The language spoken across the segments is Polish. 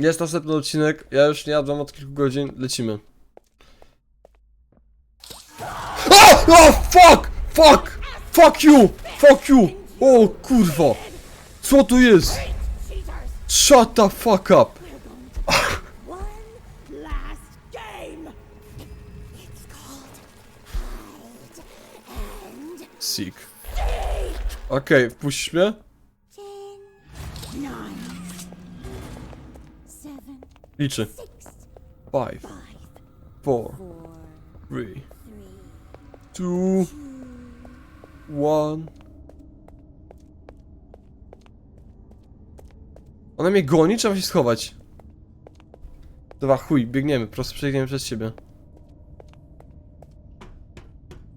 Jest następny odcinek, ja już nie jadłem od kilku godzin, lecimy. O! O! Fuck! Fuck! Fuck you! Fuck you! O kurwa! Co tu jest? Shut the fuck up! Sick. Okej, wpuścisz mnie? Liczy. Five, four, three, two, one. Ona mnie goni, trzeba się schować. Dobra, chuj, biegniemy, po prostu przebiegniemy przez siebie.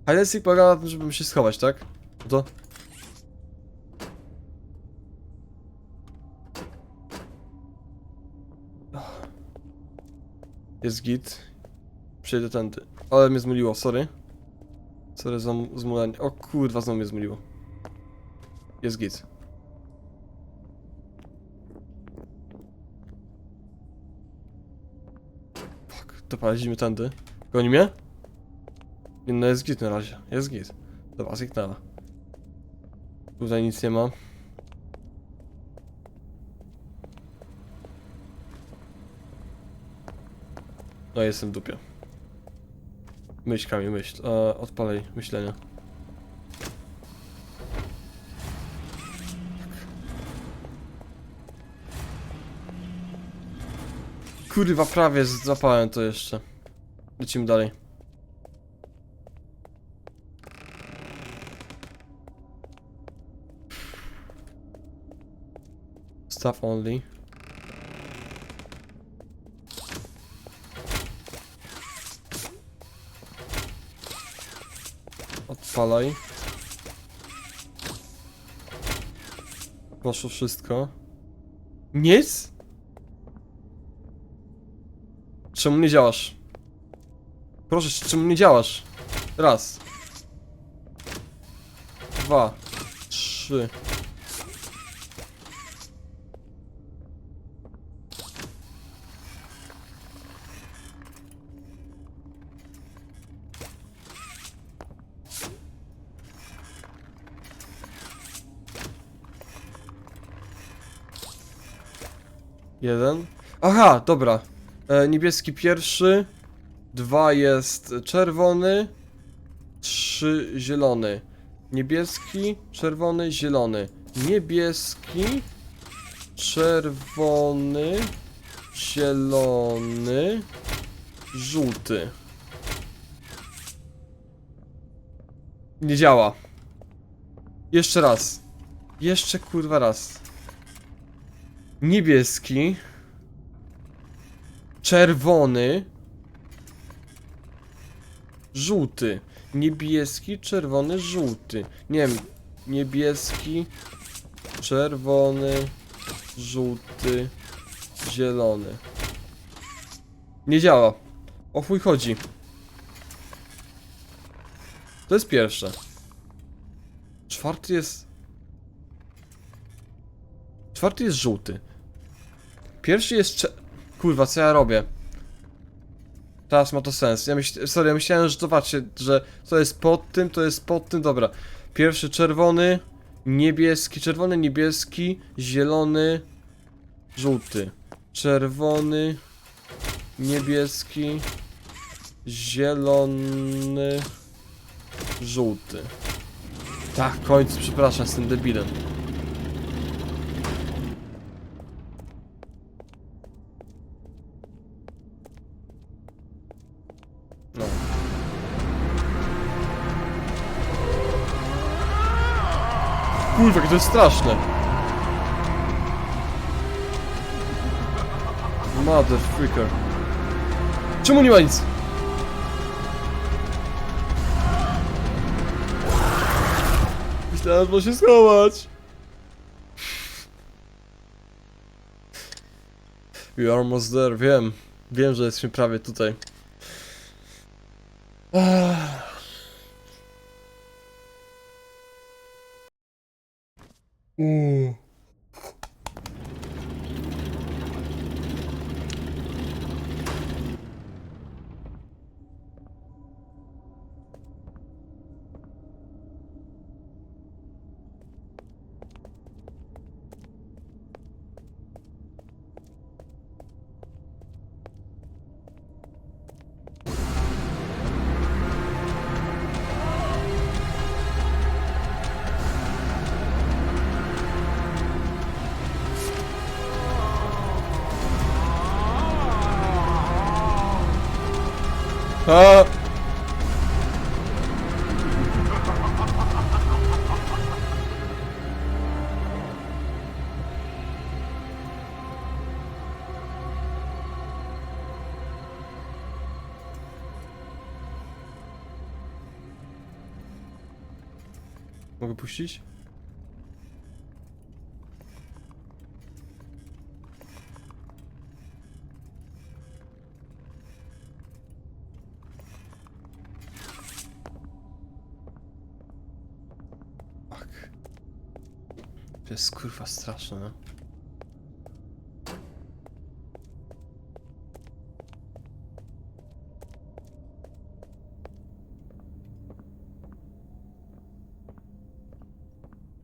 Hide polega na tym, żeby się schować, tak? No to... Jest git. Przejdę tędy. Ale mnie zmyliło, sorry. Sorry za zmulenie. O kurwa, znowu mnie zmyliło. Jest git. Fuck, dobra, lecimy tędy. Goni mnie? Nie, no jest git na razie, jest git. Dobra, zniknęła. Tutaj nic nie ma. No jestem w dupie. Myśl Kamil, myśl. E, odpalaj myślenia. Kurwa, prawie złapałem to jeszcze. Lecimy dalej. Stuff only. Odpalaj. Poszło wszystko. Nic? Czemu nie działasz? Proszę, czemu nie działasz? Raz. Dwa. Trzy. Jeden. Aha, dobra. E, niebieski pierwszy. Dwa jest czerwony. Trzy zielony. Niebieski, czerwony, zielony. Niebieski, czerwony, zielony, żółty. Nie działa. Jeszcze raz. Jeszcze kurwa raz. Niebieski. Czerwony. Żółty. Niebieski, czerwony, żółty. Nie wiem. Niebieski, czerwony, żółty, zielony. Nie działa. O chuj chodzi. To jest pierwsze. Czwarty jest... Czwarty jest żółty. Pierwszy jest. Kurwa, co ja robię? Teraz ma to sens. Ja myśl... Sorry, ja myślałem, że zobaczcie, że to jest pod tym, to jest pod tym, dobra. Pierwszy czerwony, niebieski, czerwony, niebieski, zielony, żółty. Czerwony, niebieski, zielony, żółty. Tak, końcu, przepraszam, jestem debilem. Kurwa, to jest straszne. Mother freaker. Czemu nie ma nic? Myślałem, że się schować. We are almost there, wiem. Wiem, że jesteśmy prawie tutaj. Ach. 嗯。On va push Fuck. To jest kurwa straszne, no.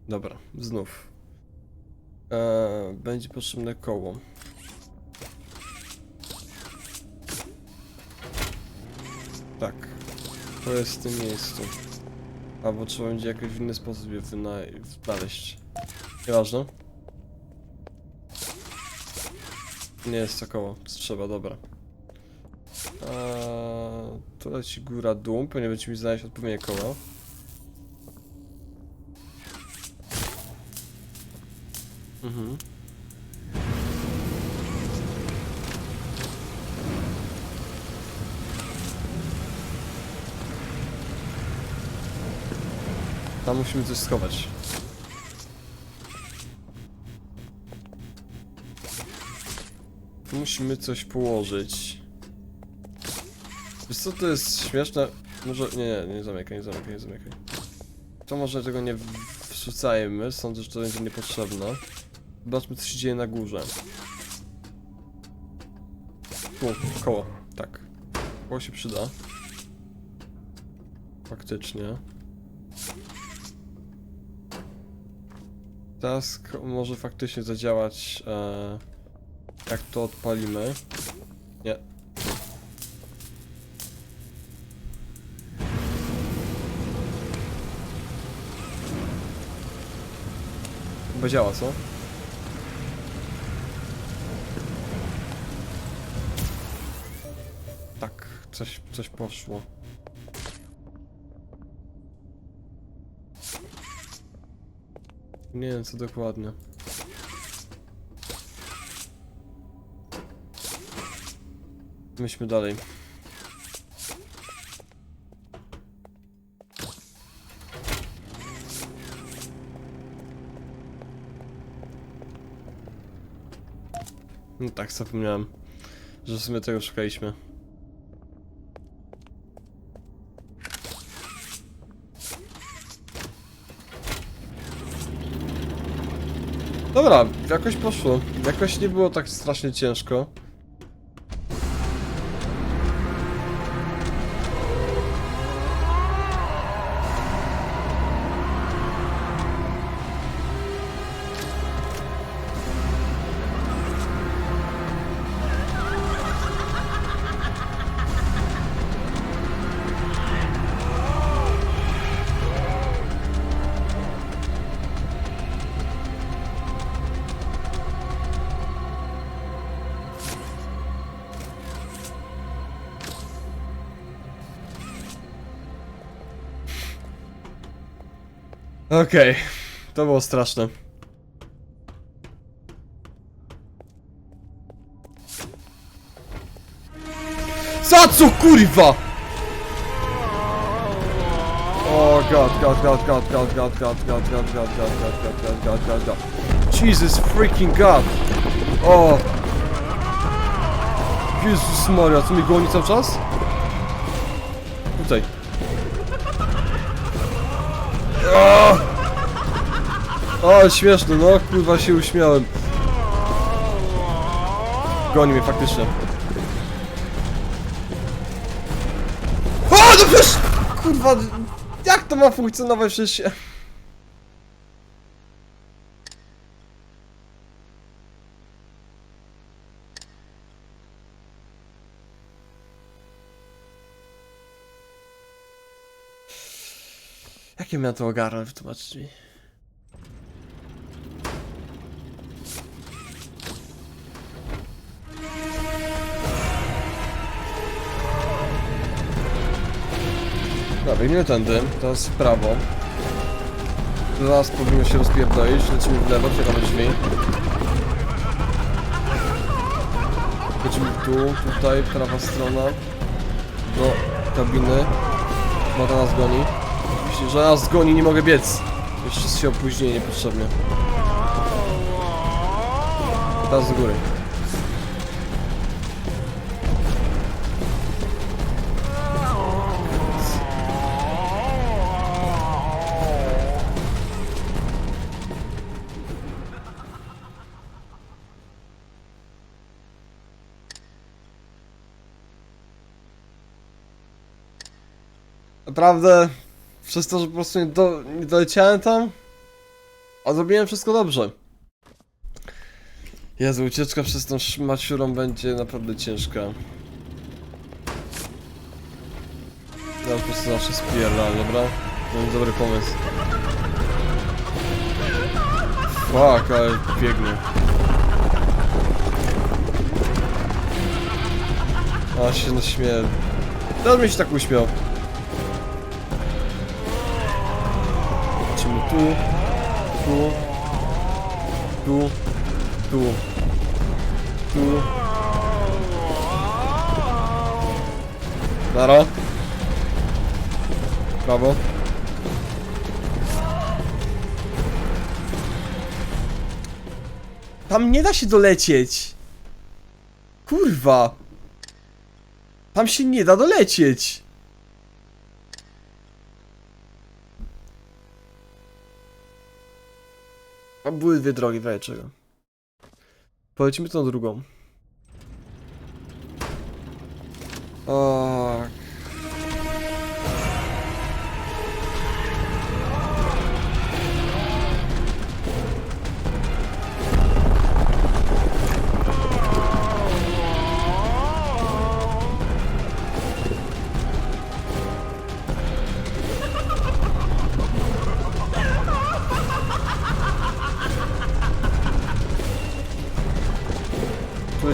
Dobra, znów. Eee, będzie potrzebne koło. Tak. To jest w tym miejscu. Albo trzeba będzie jakoś w inny sposób je znaleźć. Nieważne. Nie jest to koło, trzeba, dobra. Eee, to leci góra, dół, pewnie będzie mi znaleźć odpowiednie koło. Mhm. Tam musimy coś schować. Musimy coś położyć. Wiesz co, to jest śmieszne? Może... Nie, nie, nie zamykaj, nie zamykaj, nie zamykaj. To może tego nie wrzucajmy, sądzę, że to będzie niepotrzebne. Zobaczmy, co się dzieje na górze. Tu, koło, tak. Koło się przyda. Faktycznie. Ko- może faktycznie zadziałać, e, jak to odpalimy. Nie. Chyba działa, co? Tak, coś, coś poszło. Nie wiem co dokładnie. Myślmy dalej. No tak, zapomniałem, że w sumie tego szukaliśmy. Dobra, jakoś poszło. Jakoś nie było tak strasznie ciężko. Okej, to było straszne. Za co kurwa? O god, god, god, god, god, god, god, god, god, god, god, god, god, god, god, god, god. Jesus freaking god. O. Jezus Maria, co mi goni cały czas? Tutaj. O! O, śmieszne, no, kurwa się uśmiałem. Goni mnie faktycznie. O, no przecież... Kurwa, jak to ma funkcjonować przecież Jakie miałem to ogarnąć, wytłumaczyć mi? Dobra, biegniemy tędy, teraz w prawo. Zaraz powinno się rozpierdolić, lecimy w lewo, otwieramy drzwi. Lecimy tu, tutaj, prawa strona. Do kabiny. Mata nas goni. Oczywiście, że nas goni, nie mogę biec. Jeszcze się opóźnienie niepotrzebnie. Teraz do góry. Naprawdę, przez to, że po prostu nie, do, nie doleciałem tam, a zrobiłem wszystko dobrze. Jezu, ucieczka przez tą szmaciurą będzie naprawdę ciężka. Ja po prostu zawsze spierdalam, dobra? To jest dobry pomysł. Fuck, ale biegnie. A się naśmieję. Teraz mi się tak uśmiał. Tu, tu, tu, tu, tu. Nara. Prawo. Tam nie da się dolecieć. Kurwa. Tam się nie da dolecieć. A były dwie drogi, w razie czego. Polecimy tą drugą. O.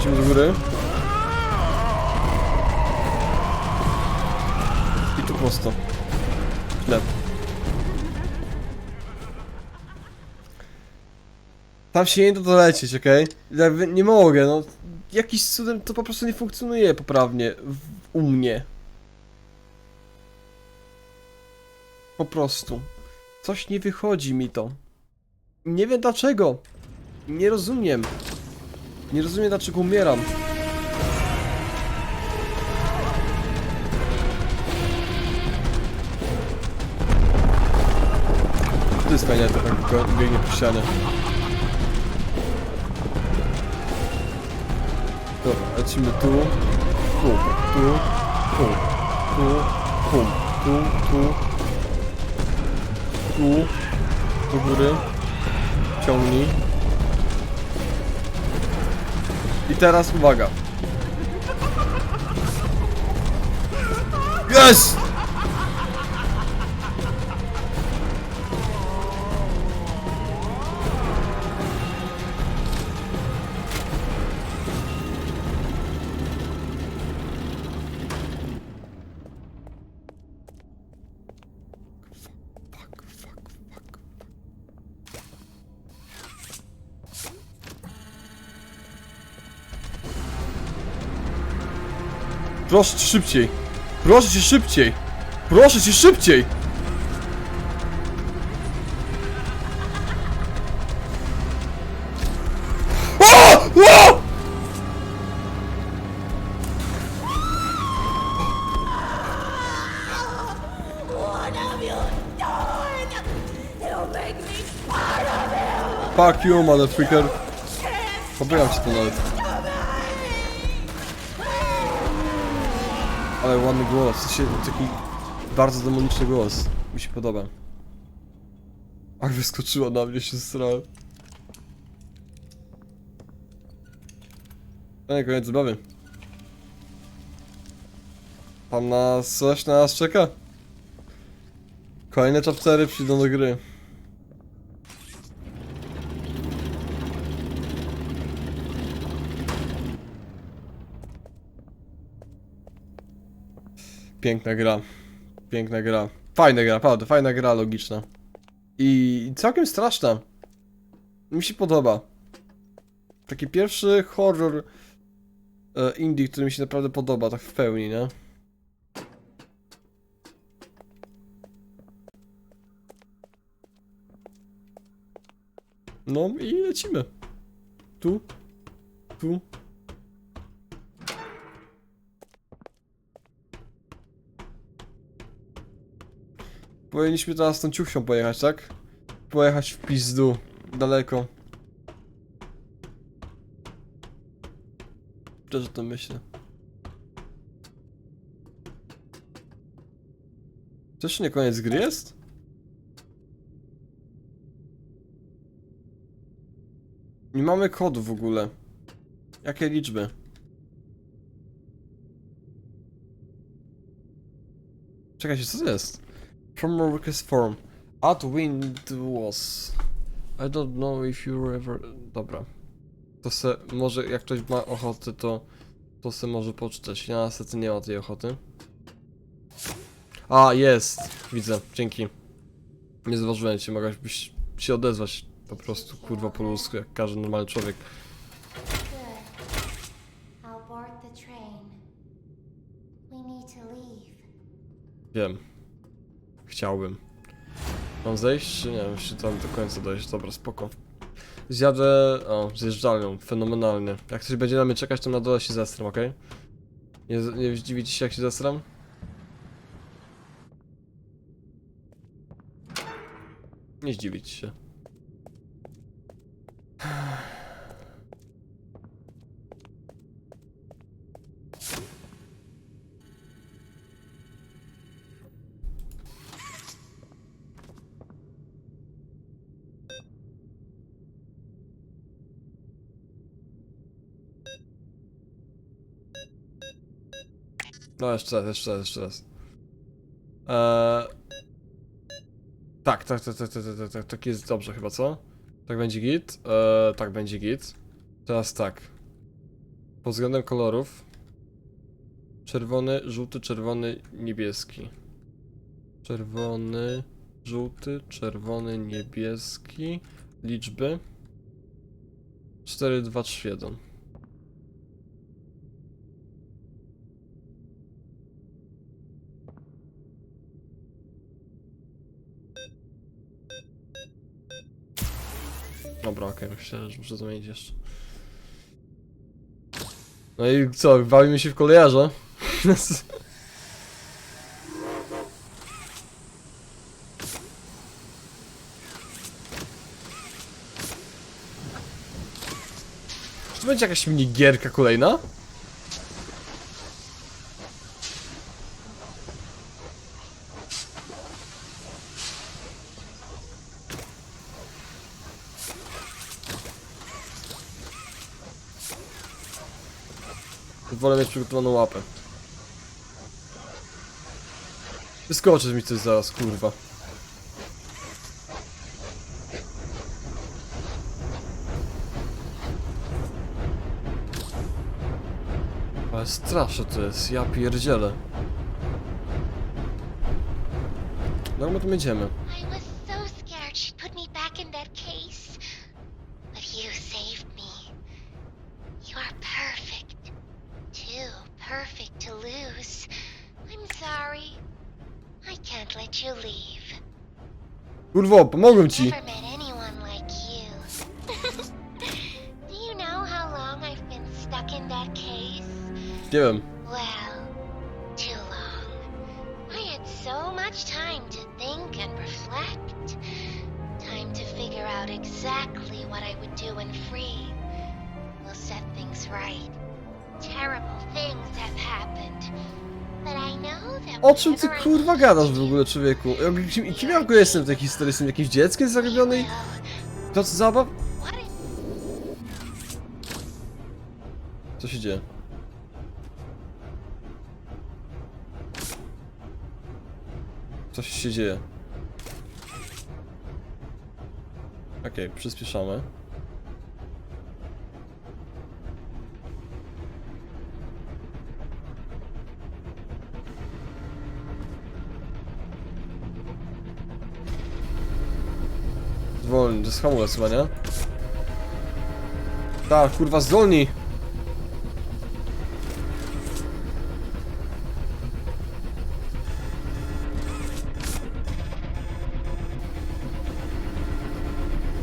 lecimy do góry. I tu prosto. Źle. Tam się nie da dolecieć, okej? Jakby Nie mogę, no. Jakiś cudem to po prostu nie funkcjonuje poprawnie w, u mnie. Po prostu. Coś nie wychodzi mi to. Nie wiem dlaczego. Nie rozumiem. Nie rozumiem dlaczego umieram. To jest fajnie, to biegnie po ścianie. Dobra, lecimy tu. Tu, tu, tu, tu, tu, tu, tu. Tu. Do góry. Ciągnij. Teraz uwaga. Jest! Proszę cię szybciej. Proszę cię szybciej. Proszę cię szybciej. Fuck you, motherfucker. Popycham cię tu nawet. Ale ładny głos, w sensie taki bardzo demoniczny głos. Mi się podoba. Ach, wyskoczyła na mnie się strałem. No i koniec zabawy. Tam nas coś na nas czeka. Kolejne chaptery przyjdą do gry. Piękna gra. Piękna gra. Fajna gra, naprawdę, fajna gra, logiczna. I całkiem straszna. Mi się podoba. Taki pierwszy horror e, indie, który mi się naprawdę podoba, tak w pełni, nie? No i lecimy. Tu. Tu. Powinniśmy teraz tą ciuchcią pojechać, tak? Pojechać w pizdu. Daleko. Też o tym myślę. To jeszcze nie koniec gry jest? Nie mamy kodu w ogóle. Jakie liczby? Czekajcie, co to jest? From workers form. At wind was. I don't know if you ever... Dobra. To se, może jak ktoś ma ochotę, to... To se może poczytać. Ja niestety nie ma tej ochoty. A, jest! Widzę, dzięki. Nie zauważyłem cię, mogłabyś się odezwać po prostu, kurwa, po ludzku, jak każdy normalny człowiek. Wiem. Chciałbym. Mam zejść, czy nie? Muszę tam do końca dojść. Dobra, spoko. Zjadę... O, zjeżdżalnią. Fenomenalnie. Jak ktoś będzie na mnie czekać, to na dole się zestram, okej? Nie, nie zdziwicie się, jak się zestram? Nie zdziwić się. No jeszcze raz, jeszcze raz, jeszcze raz. Eee... Tak, tak, tak, tak, tak, tak, tak, tak, tak jest dobrze chyba, co? Tak będzie git? Eee, tak będzie git. Teraz tak. Pod względem kolorów. Czerwony, żółty, czerwony, niebieski. Czerwony, żółty, czerwony, niebieski. Liczby. 4, 2, 3, 1. Dobra, okej, myślę, że muszę zmienić jeszcze. No i co, bawimy się w kolejarza? Czy to będzie jakaś minigierka kolejna? Mieć przygotowaną łapę. Wyskoczy mi coś zaraz, kurwa. Ale straszne to jest, ja pierdzielę. No my tu jedziemy. Kurwo, pomogłem ci! Never met anyone like you. Do you know how long I've been stuck in that case? Nie wiem. Well, too long. I had so much time to think and reflect. Time to figure out exactly what I would do when free. We'll set things right. Terrible things have happened. O czym ty kurwa gadasz w ogóle, człowieku? Kim, kim ja w ogóle jestem w tej historii? Jestem jakimś dzieckiem zagubionej? co zabaw? Co się dzieje? Coś się dzieje. Okej, przyspieszamy. Zwolni, to jest hamulec chyba, nie? Tak, kurwa, zwolnij!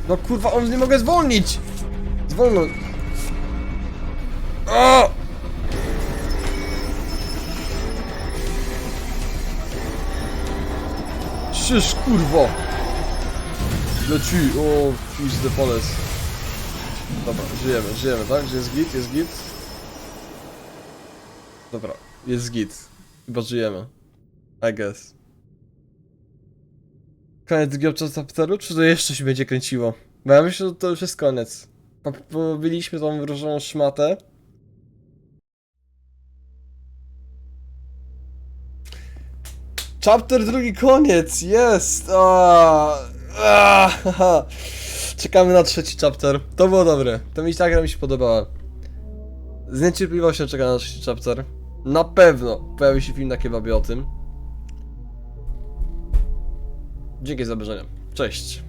No kurwa, on nie mogę zwolnić! Zwolno! O! Szysz, kurwo! Leci, o, fuse the police. Dobra, żyjemy, żyjemy, tak? Gdzie jest git? Jest git? Dobra, jest git. Chyba żyjemy. I guess. Koniec drugiego chapteru? Czy to jeszcze się będzie kręciło? Bo ja myślę, że to już jest koniec. Po- Pobiliśmy tą wróżoną szmatę. Chapter drugi koniec, jest! A, Czekamy na trzeci chapter. To było dobre. To mi ta gra mi się podobała. Z niecierpliwością czekam na trzeci chapter. Na pewno pojawi się film na kebabie o tym. Dzięki za obejrzenie. Cześć.